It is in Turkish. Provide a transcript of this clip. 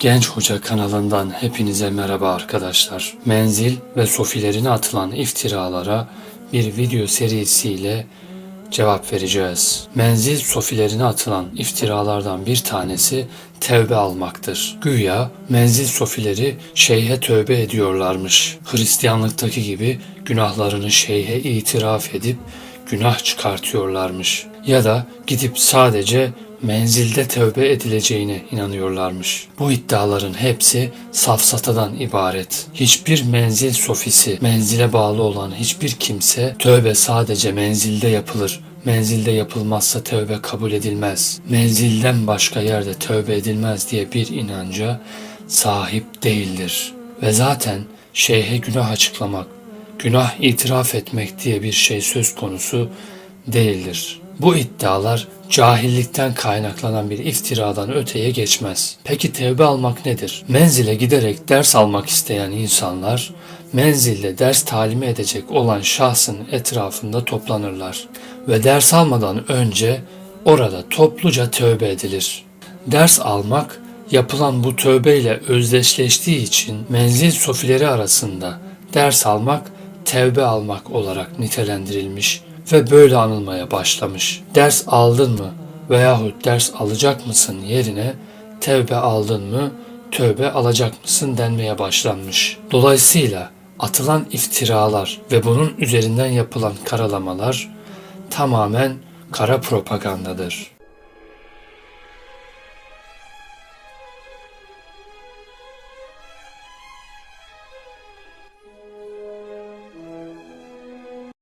Genç Hoca kanalından hepinize merhaba arkadaşlar. Menzil ve sofilerine atılan iftiralara bir video serisiyle cevap vereceğiz. Menzil sofilerine atılan iftiralardan bir tanesi tevbe almaktır. Güya menzil sofileri şeyhe tövbe ediyorlarmış. Hristiyanlıktaki gibi günahlarını şeyhe itiraf edip günah çıkartıyorlarmış. Ya da gidip sadece menzilde tövbe edileceğine inanıyorlarmış. Bu iddiaların hepsi safsatadan ibaret. Hiçbir menzil sofisi, menzile bağlı olan hiçbir kimse tövbe sadece menzilde yapılır. Menzilde yapılmazsa tövbe kabul edilmez. Menzilden başka yerde tövbe edilmez diye bir inanca sahip değildir. Ve zaten şeyhe günah açıklamak, günah itiraf etmek diye bir şey söz konusu değildir. Bu iddialar cahillikten kaynaklanan bir iftiradan öteye geçmez. Peki tevbe almak nedir? Menzile giderek ders almak isteyen insanlar menzilde ders talimi edecek olan şahsın etrafında toplanırlar ve ders almadan önce orada topluca tövbe edilir. Ders almak yapılan bu tövbeyle özdeşleştiği için menzil sofileri arasında ders almak tevbe almak olarak nitelendirilmiş ve böyle anılmaya başlamış. Ders aldın mı veyahut ders alacak mısın yerine tevbe aldın mı tövbe alacak mısın denmeye başlanmış. Dolayısıyla atılan iftiralar ve bunun üzerinden yapılan karalamalar tamamen kara propagandadır.